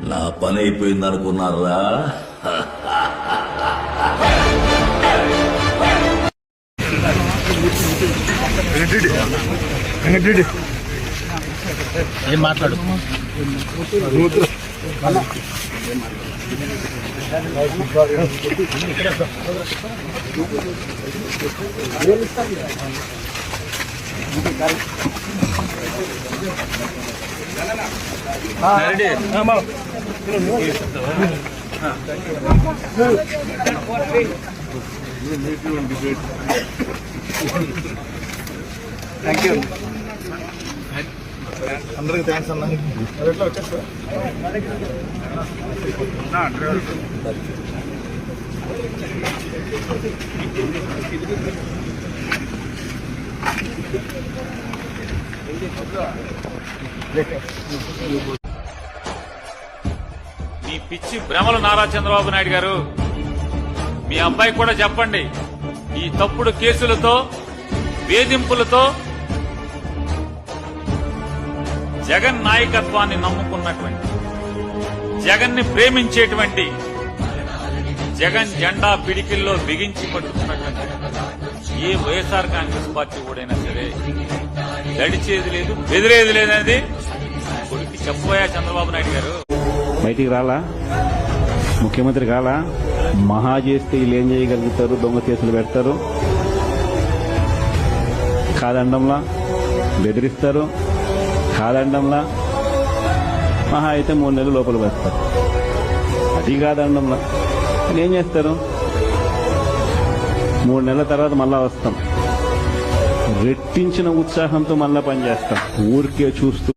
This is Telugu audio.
నా పని అయిపోయింది అనుకున్నారా? ఏం మాట్లాడు? అందరికి థ్యాంక్స్ అన్న ఎట్లా వచ్చేస్తా మీ పిచ్చి భ్రమలు నారా చంద్రబాబు నాయుడు గారు. మీ అబ్బాయి కూడా చెప్పండి. ఈ తప్పుడు కేసులతో వేధింపులతో జగన్ నాయకత్వాన్ని నమ్ముకున్నటువంటి జగన్ని ప్రేమించేటువంటి జగన్ జెండా పిడికిల్లో బిగించి పట్టుకున్నటువంటి ఏ వైఎస్ఆర్ కాంగ్రెస్ పార్టీ కూడైనా సరే గడిచేది లేదు బెదిరేది లేదనేది కొడుకు చెప్పబోయా చంద్రబాబు నాయుడు గారు. బయటికి రాలా? ముఖ్యమంత్రి కాలా? మహా చేస్తే వీళ్ళు ఏం చేయగలుగుతారు? దొంగ కేసులు పెడతారు? కాదండంలా? బెదిరిస్తారు? కాదండంలా? మహా అయితే మూడు నెలలు లోపల వేస్తారు అది కాదండంలా. ఏం చేస్తారు? మూడు నెలల తర్వాత మళ్ళా వస్తాం. రెట్టించిన ఉత్సాహంతో మళ్ళా పనిచేస్తాం. ఊరికే చూస్తూ